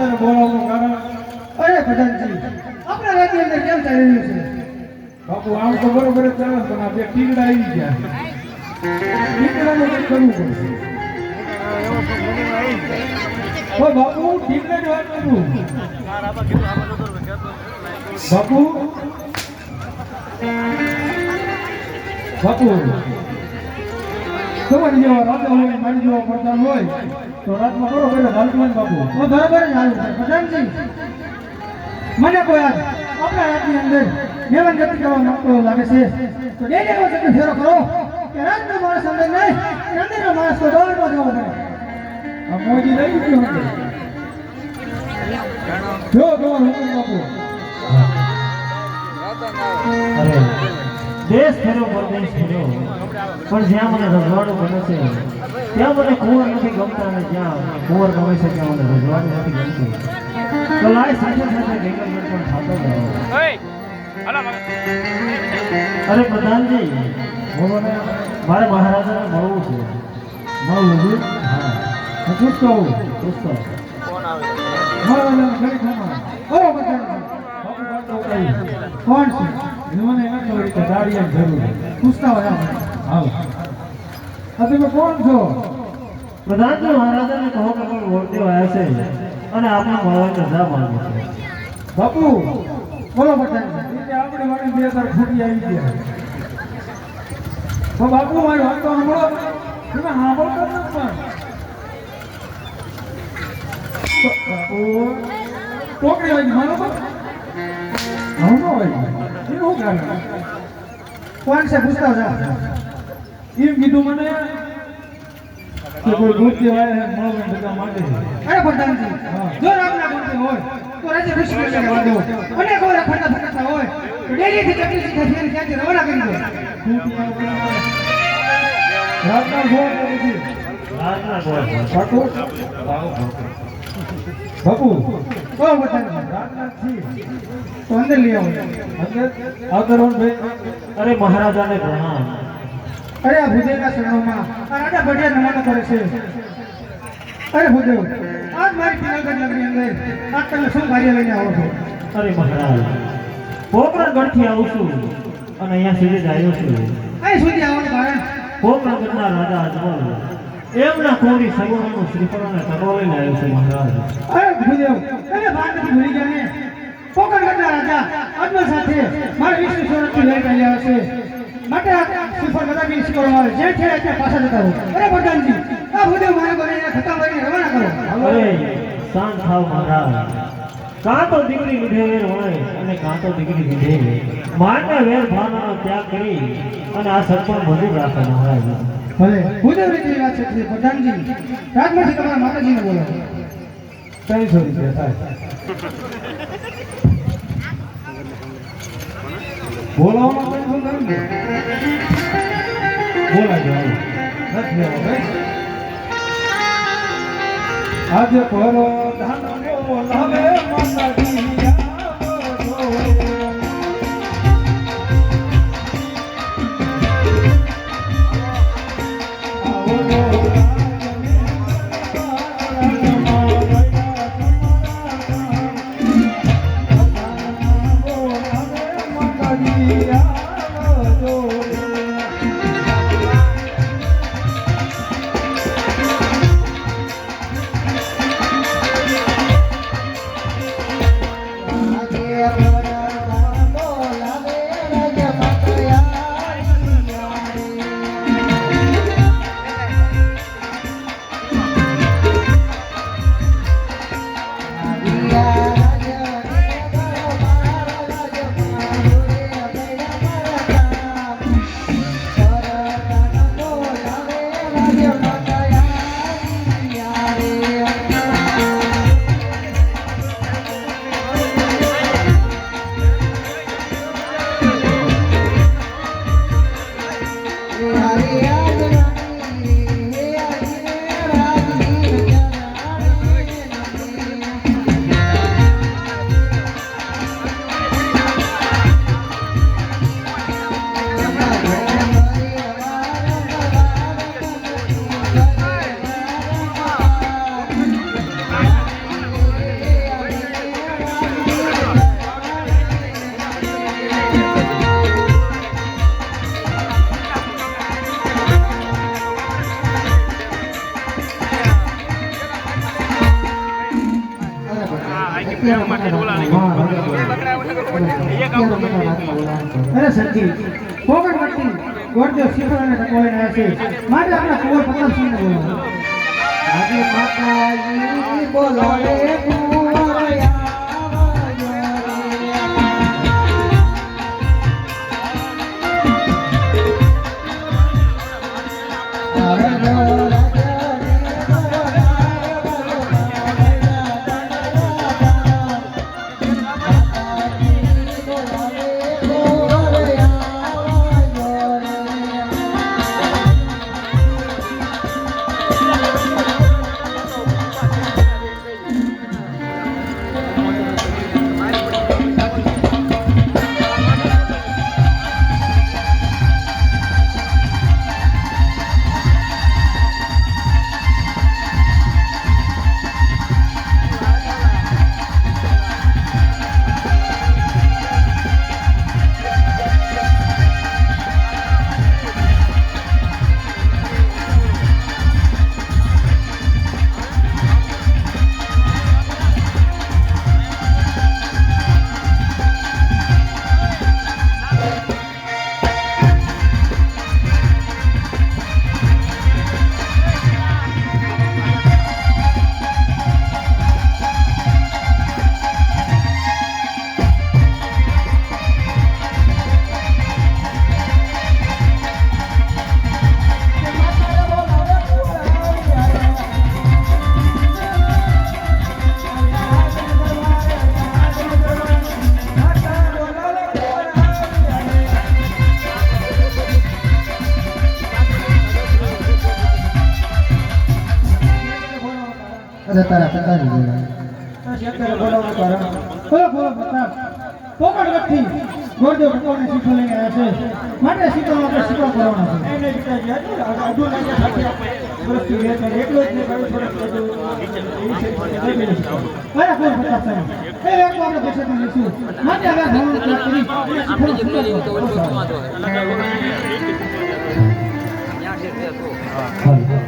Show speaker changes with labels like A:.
A: આપતાને બોલાવવાનું કારણ. અરે ભજનજી, આપણા રાજ્ય અંદર કેમ ચાલી રહ્યું છે?
B: બાપુ, આમ તો બરોબર જ ચાલે પણ આ બે ટીંગડા આવી ગયા ટીંગડાને કંઈક કરવું પડશે. ઓ બાપુ, ટીંગડાની વાત કરું. બાપુ બાપુ તમારી જેવા રાજા હોય મારી જેવા પ્રધાન હોય, તો રાતમાં કરો પેલા હાલતું હોય ને બાપુ.
A: તો બરાબર જ આવ્યું છે પ્રધાનજી મને કોઈ આજ રાજ્યની અંદર મેવાન ગતિ કરવા માંગતો લાગે છે. તો ડેલી નો ચક્કર ફેરો કે રાજનો માણસ અંદર નહીં માણસ તો દોડમાં જવો પડે.
B: આ લઈ ગયો હતો. જો, બાપુ.
C: અરે. દેશ ફેર્યો પરદેશ ફેર્યો પણ જ્યાં મને રજવાડું બને છે ત્યાં મને કુંવર નથી ગમતા અને જ્યાં કુંવર ગમે છે ત્યાં મને રજવાડું નથી ગમતું. તો લાય સાથે સાથે ભેગા પણ થતો જાઓ અરે પ્રધાનજી હું મને મારે મહારાજાને મળવું છે.
B: મળવું છે?
C: હા.
B: હું પૂછતો હોઉં
C: પૂછતો
B: કોણ કહી
A: કોણ છે?
B: મને એમ ખબર કે દાડિયાની જરૂર
A: પૂછતા હોય.
B: હાલ. આ તમે કોણ છો?
C: પ્રધાનજી મહારાજાને કહો કે કોઈ વોટદેવ આવ્યા છે. અને આપણે મળવાની રજા માંગુ છે.
B: બાપુ
A: બોલો
B: એટલે આપણે વાળી બે હજાર ફૂટી આવી ગયા. તો બાપુ મારી વાત તો સાંભળો. તમે સાંભળો જ પણ. તો બાપુ ટોકરી વાગી મારો બાપ હું ન વાગી
A: કોણ છે પૂછતા હતા
B: એમ કીધું મને કે કોઈ દૂધ. વાય મળવા બધા છે
A: અરે પ્રધાનજી જો રામના ગુણથી હોય તો રાજ્ય વિશ્વ એટલે વાંધો અને કોઈ રખડતા ફરતા હોય તો ડેરીથી ચકલી સીધા થઈને ત્યાંથી રવાના કરી દો
B: રાતના ફોન પછી
C: રાજના કોઈ
B: બાપુ.
A: ઓ પ્રધાનજી
B: રાતના
A: તો અંદર લઈ આવો
B: અંદર આવતરવણ ભાઈ
C: અરે મહારાજાને પ્રણામ.
A: અરે આ ભુદેવના શરણોમાં આ રાજા ભટિયા નમન કરે છે. અરે ભુદેવ આજ મારી પિનલગઢ નગરી અંદર આ તમે શું કાર્ય લઈને આવો છો?
C: અરે મહારાજ પોકરણગઢથી આવું છું અને અહીંયા સુધી જ આવ્યો છું.
A: અહીં સુધી આવવાનું કારણ?
C: પોકરણગઢના રાજા અજમલ એમના કોરી સગવડનું શ્રીફળ અને તરો લઈને આવ્યો છે મહારાજ
A: અરે ભૂદેવ અરે વાત ભૂલી ગયા ને પોકરગઢના રાજા અજમલ સાથે મારે વિષ્ણુ સ્વરૂપથી લઈ રહ્યા છે માટે આ શ્રીફળ બધા બી સ્વીકારવામાં આવે જે છે તે પાછા જતા રહો અરે પ્રધાનજી આ ભૂદેવ મારે કરીને ખતમ કરીને રવાના કરો
C: અરે શાંત થાવ મહારાજ કાં તો દીકરી વિધેય હોય અને કાં તો દીકરી લીધે માનને વેર ભાવનાનો ત્યાગ કરી અને આ સત્પણ મજૂર રાખો મહારાજ
A: ભૂદેવ રીતની વાત છે પ્રધાનજી રાજમાંથી તમારા માતાજીને બોલો.
B: ત્રણસો રૂપિયા થાય. બોલાવવામાં ત્રણસો થાય ને બોલાય જાવ નથી ભાઈ આજે પર ધાન બોલાવે માતાજી
D: Maria.
A: અરે સરજી કોકણવટી ગોરજો શિખર માટે આપણા કુંવર પ્રતાપસિંહને
D: બોલો
A: અરે તારા
B: જ ને.
D: હાલો.